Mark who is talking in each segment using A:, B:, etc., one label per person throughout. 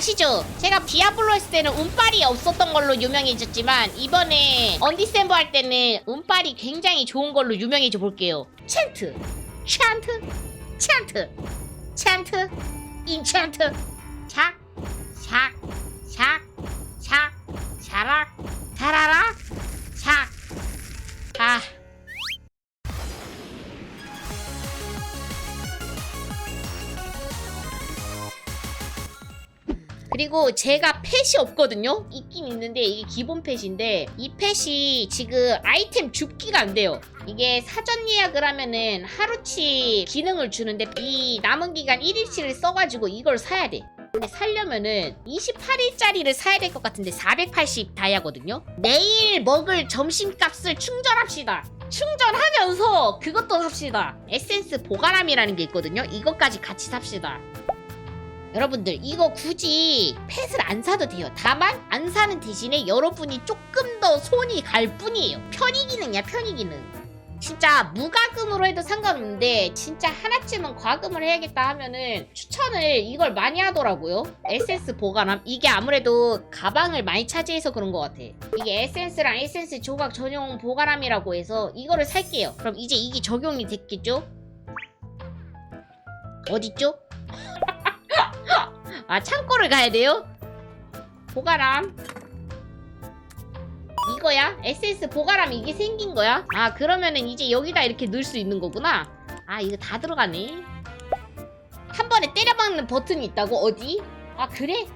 A: 아시죠? 제가 디아블로 했을 때는 운빨이 없었던 걸로 유명해졌지만 이번에 언디셈버 할 때는 운빨이 굉장히 좋은 걸로 유명해져 볼게요. 챈트, 챈트, 챈트, 챈트, 인챈트, 샥, 샥, 샥, 샥, 샤락, 타라락, 샥. 그리고 제가 펫이 없거든요? 있긴 있는데 이게 기본 펫인데 이 펫이 지금 아이템 줍기가 안 돼요. 이게 사전 예약을 하면은 하루치 기능을 주는데 이 남은 기간 1일치를 써가지고 이걸 사야 돼. 근데 살려면은 28일짜리를 사야 될 것 같은데 480 다이아거든요? 내일 먹을 점심값을 충전합시다. 충전하면서 그것도 삽시다. 에센스 보관함이라는 게 있거든요? 이것까지 같이 삽시다. 여러분들 이거 굳이 펫을 안 사도 돼요. 다만 안 사는 대신에 여러분이 조금 더 손이 갈 뿐이에요. 편의 기능이야 편의 기능. 진짜 무과금으로 해도 상관없는데 진짜 하나쯤은 과금을 해야겠다 하면은 추천을 이걸 많이 하더라고요. 에센스 보관함 이게 아무래도 가방을 많이 차지해서 그런 것 같아. 이게 에센스랑 에센스 조각 전용 보관함이라고 해서 이거를 살게요. 그럼 이제 이게 적용이 됐겠죠? 어딨죠? 아 창고를 가야 돼요? 보가람 이거야? SS 보가람 이게 생긴 거야? 아 그러면은 이제 여기다 이렇게 넣을 수 있는 거구나 아 이거 다 들어가네 한 번에 때려박는 버튼이 있다고? 어디? 아 그래?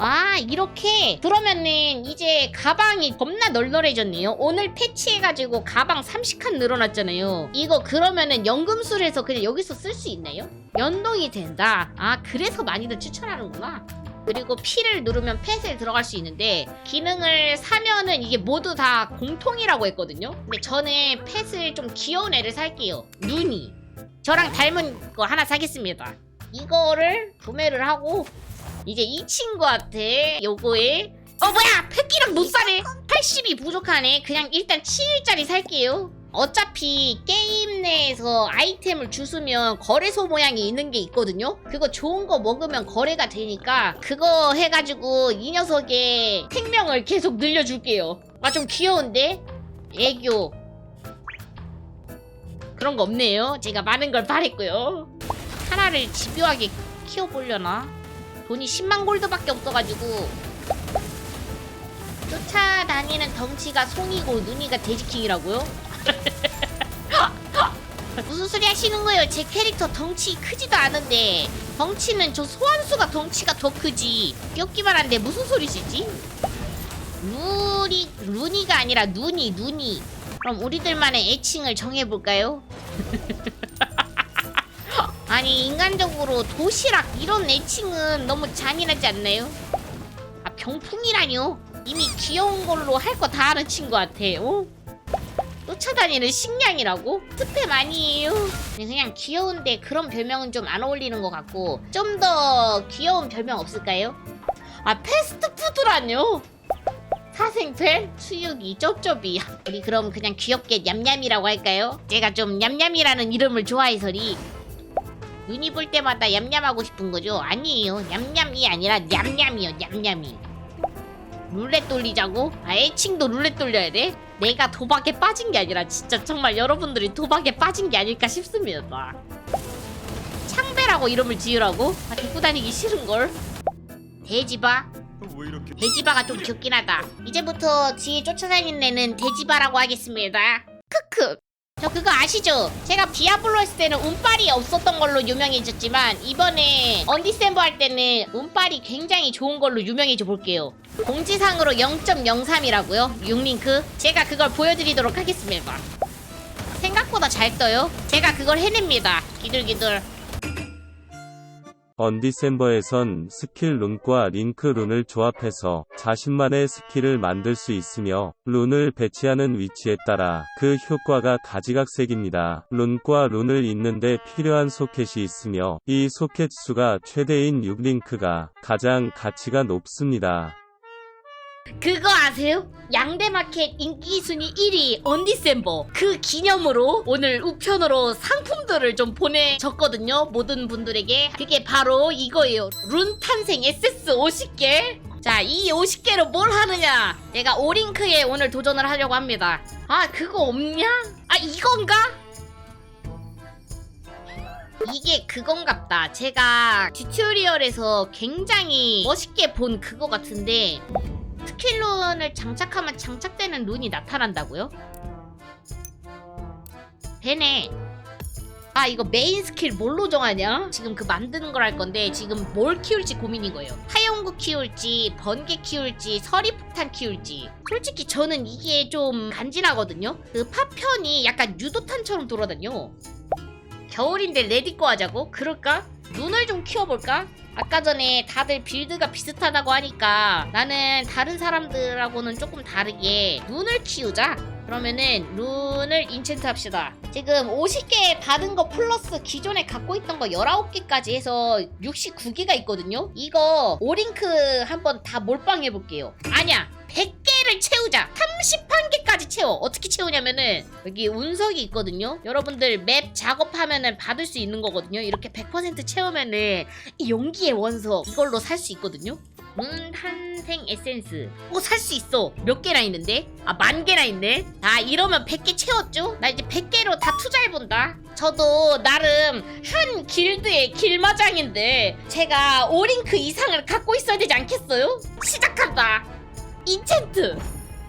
A: 아 이렇게. 그러면은 이제 가방이 겁나 널널해졌네요. 오늘 패치해가지고 가방 30칸 늘어났잖아요. 이거 그러면은 연금술에서 그냥 여기서 쓸 수 있나요? 연동이 된다. 아 그래서 많이들 추천하는구나. 그리고 P를 누르면 펫에 들어갈 수 있는데 기능을 사면은 이게 모두 다 공통이라고 했거든요. 근데 저는 펫을 좀 귀여운 애를 살게요. 눈이 저랑 닮은 거 하나 사겠습니다. 이거를 구매를 하고 이제 이 친구한테 요거에 어 뭐야! 펫기랑 못 사네 80이 부족하네. 그냥 일단 7일짜리 살게요. 어차피 게임 내에서 아이템을 주스면 거래소 모양이 있는 게 있거든요? 그거 좋은 거 먹으면 거래가 되니까 그거 해가지고 이 녀석의 생명을 계속 늘려줄게요. 아 좀 귀여운데? 애교. 그런 거 없네요. 제가 많은 걸 바랬고요. 하나를 집요하게 키워보려나 돈이 10만 골드밖에 없어가지고 쫓아다니는 덩치가 송이고 눈이가 돼지킹이라고요? 무슨 소리 하시는 거예요? 제 캐릭터 덩치 크지도 않은데 덩치는 저 소환수가 덩치가 더 크지 귀엽기만 한데 무슨 소리시지? 루니 루니가 아니라 눈이 눈이 그럼 우리들만의 애칭을 정해볼까요? 아니 인간적으로 도시락 이런 애칭은 너무 잔인하지 않나요? 아 병풍이라뇨? 이미 귀여운 걸로 할 거 다 아는 친구한테 어? 쫓아다니는 식량이라고? 스팸 아니에요 그냥 귀여운데 그런 별명은 좀 안 어울리는 것 같고 좀 더 귀여운 별명 없을까요? 아 패스트푸드라뇨? 사생팬? 수육이 쩝쩝이 우리 그럼 그냥 귀엽게 냠냠이라고 할까요? 제가 좀 냠냠이라는 이름을 좋아해서리 눈이 볼 때마다 얌얌하고 싶은 거죠? 아니에요. 얌얌이 아니라 냠냠이요. 냠냠이. 룰렛 돌리자고? 아 애칭도 룰렛 돌려야 돼? 내가 도박에 빠진 게 아니라 진짜 정말 여러분들이 도박에 빠진 게 아닐까 싶습니다. 창배라고 이름을 지으라고? 아 데리고 다니기 싫은걸? 돼지바? 돼지바가 좀 귀엽긴 하다. 이제부터 뒤에 쫓아다니는 애는 돼지바라고 하겠습니다. 크크. 저 그거 아시죠? 제가 디아블로 했을 때는 운빨이 없었던 걸로 유명해졌지만 이번에 언디셈버 할 때는 운빨이 굉장히 좋은 걸로 유명해져 볼게요. 공지상으로 0.03이라고요? 6링크? 제가 그걸 보여드리도록 하겠습니다. 생각보다 잘 떠요. 제가 그걸 해냅니다. 기들기들.
B: 언디셈버에선 스킬 룬과 링크 룬을 조합해서 자신만의 스킬을 만들 수 있으며 룬을 배치하는 위치에 따라 그 효과가 가지각색입니다. 룬과 룬을 잇는데 필요한 소켓이 있으며 이 소켓 수가 최대인 6링크가 가장 가치가 높습니다.
A: 그거 아세요? 양대마켓 인기 순위 1위 언디셈버 그 기념으로 오늘 우편으로 상품들을 좀 보내줬거든요 모든 분들에게 그게 바로 이거예요 룬 탄생 SS 50개 자 이 50개로 뭘 하느냐 내가 오링크에 오늘 도전을 하려고 합니다 아 그거 없냐? 아 이건가? 이게 그건갑다. 제가 튜토리얼에서 굉장히 멋있게 본 그거 같은데 스킬 룬을 장착하면 장착되는 룬이 나타난다고요? 되네. 아 이거 메인 스킬 뭘로 정하냐? 지금 그 만드는 걸 할 건데 지금 뭘 키울지 고민인 거예요. 하용구 키울지 번개 키울지 서리폭탄 키울지. 솔직히 저는 이게 좀 간지나거든요. 그 파편이 약간 유도탄처럼 돌아다녀. 겨울인데 레디꺼 하자고? 그럴까? 눈을 좀 키워볼까? 아까 전에 다들 빌드가 비슷하다고 하니까 나는 다른 사람들하고는 조금 다르게 눈을 키우자. 그러면은 룬을 인챈트 합시다. 지금 50개 받은 거 플러스 기존에 갖고 있던 거 19개까지 해서 69개가 있거든요. 이거 오링크 한번 다 몰빵해 볼게요. 아니야. 100개를 채우자. 31개까지 채워. 어떻게 채우냐면은 여기 운석이 있거든요. 여러분들 맵 작업하면은 받을 수 있는 거거든요. 이렇게 100% 채우면은 이 용기의 원석 이걸로 살 수 있거든요. 문 탄생 에센스. 어, 살수 있어. 몇 개나 있는데? 아, 만 개나 있네. 아, 이러면 100개 채웠죠? 나 이제 100개로 다 투자해본다. 저도 나름 한 길드의 길마장인데 제가 오링크 이상을 갖고 있어야 되지 않겠어요? 시작한다. 인챈트!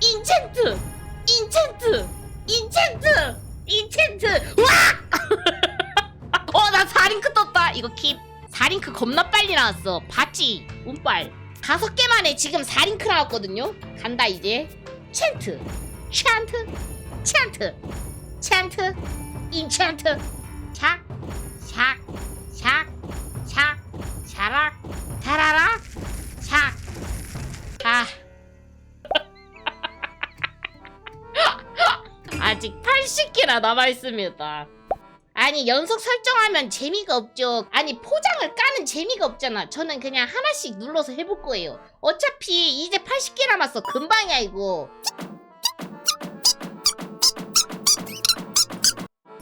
A: 인챈트! 인챈트! 인챈트! 인챈트! 와! 어, 나 4링크 떴다. 이거 킵. 4링크 겁나 빨리 나왔어. 봤지? 운빨. 다섯 개 만에 지금 4링크 나왔거든요. 간다 이제. 챈트. 챈트. 챈트. 챈트. 인챈트. 샥. 샥. 샥. 샥. 샤락. 자라라. 샥. 아. 아직 80개나 남아있습니다. 아니 연속 설정하면 재미가 없죠. 아니 포장을 까는 재미가 없잖아. 저는 그냥 하나씩 눌러서 해볼 거예요. 어차피 이제 80개 남았어. 금방이야 이거.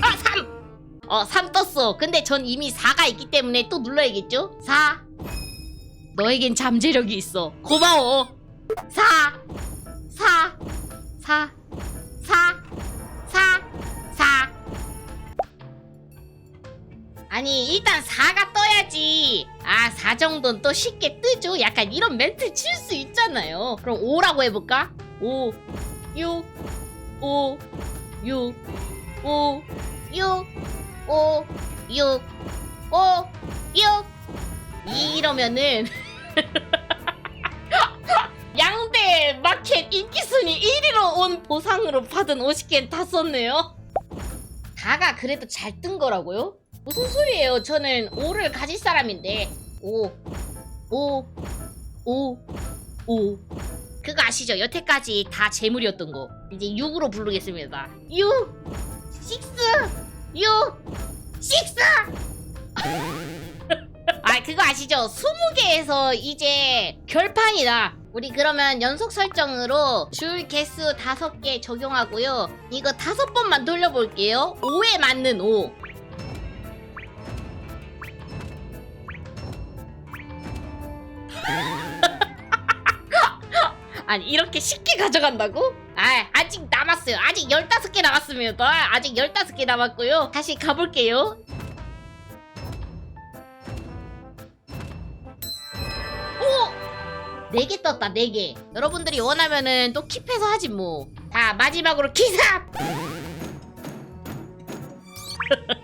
A: 아 3! 어 3 떴어. 근데 전 이미 4가 있기 때문에 또 눌러야겠죠? 4 너에겐 잠재력이 있어. 고마워. 4 4 4 4 4 아니 일단 4가 떠야지. 아 4 정도는 또 쉽게 뜨죠. 약간 이런 멘트 칠 수 있잖아요. 그럼 5라고 해볼까? 5 6 5 6 5 6 5 6 5 6 이러면은 양대 마켓 인기순위 1위로 온 보상으로 받은 50개는 다 썼네요. 다가 그래도 잘 뜬 거라고요? 무슨 소리예요? 저는 5를 가질 사람인데. 5 5 5 5 그거 아시죠? 여태까지 다 재물이었던 거. 이제 6으로 부르겠습니다. 6 6 6 6 아 그거 아시죠? 20개에서 이제 결판이다. 우리 그러면 연속 설정으로 줄 개수 5개 적용하고요. 이거 5번만 돌려볼게요. 5에 맞는 5 아니 이렇게 쉽게 가져간다고? 아 아직 남았어요. 아직 15개 남았습니다. 아직 15개 남았고요. 다시 가볼게요. 오! 4개 떴다 4개. 여러분들이 원하면은 또 킵해서 하지 뭐자 마지막으로 기사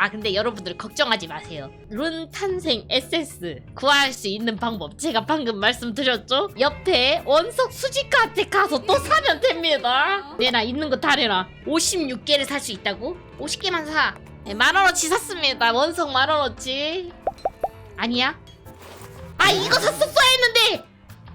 A: 아 근데 여러분들 걱정하지 마세요 룬 탄생 SS 구할 수 있는 방법 제가 방금 말씀드렸죠? 옆에 원석 수지카한테 가서 또 사면 됩니다 내놔 있는 거 다 내놔 56개를 살 수 있다고? 50개만 사 네, 만 원어치 샀습니다 원석 만 원어치 아니야? 아 이거 샀었어야 했는데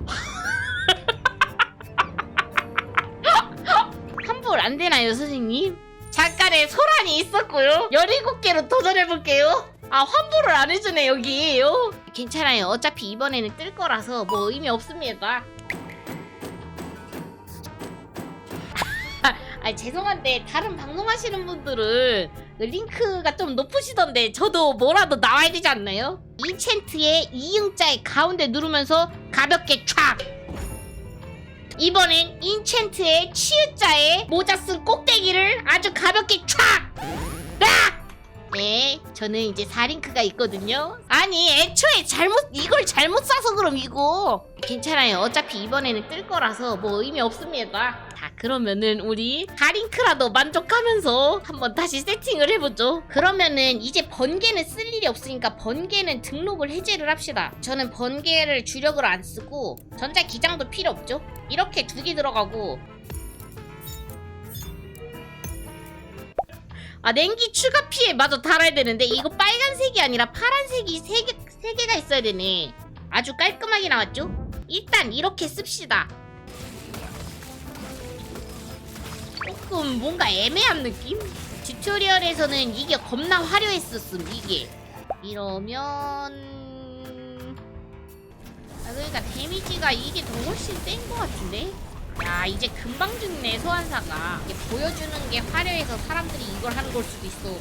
A: 환불 안 되나요 선생님? 잠깐의 소란이 있었고요. 17개로 도전해볼게요. 아, 환불을 안 해주네, 여기요. 어? 괜찮아요. 어차피 이번에는 뜰 거라서 뭐 의미 없습니다. 아, 죄송한데 다른 방송하시는 분들은 그 링크가 좀 높으시던데 저도 뭐라도 나와야 되지 않나요? 인챈트의 이응자의 가운데 누르면서 가볍게 촥! 이번엔 인챈트의 치읓자에 모자 쓴 꼭대기를 아주 가볍게 촥 락! 네, 저는 이제 4링크가 있거든요. 아니, 애초에 잘못, 이걸 잘못 싸서 그럼 이거. 괜찮아요. 어차피 이번에는 뜰 거라서 뭐 의미 없습니다. 자, 그러면은 우리 4링크라도 만족하면서 한번 다시 세팅을 해보죠. 그러면은 이제 번개는 쓸 일이 없으니까 번개는 등록을 해제를 합시다. 저는 번개를 주력으로 안 쓰고 전자 기장도 필요 없죠. 이렇게 두 개 들어가고 아 냉기 추가 피해 마저 달아야 되는데 이거 빨간색이 아니라 파란색이 세개세 개가 있어야 되네. 아주 깔끔하게 나왔죠? 일단 이렇게 씁시다. 조금 뭔가 애매한 느낌? 튜토리얼에서는 이게 겁나 화려했었음 이게. 이러면 아 그러니까 데미지가 이게 더 훨씬 센 것 같은데? 야 이제 금방 죽네 소환사가 이게 보여주는 게 화려해서 사람들이 이걸 하는 걸 수도 있어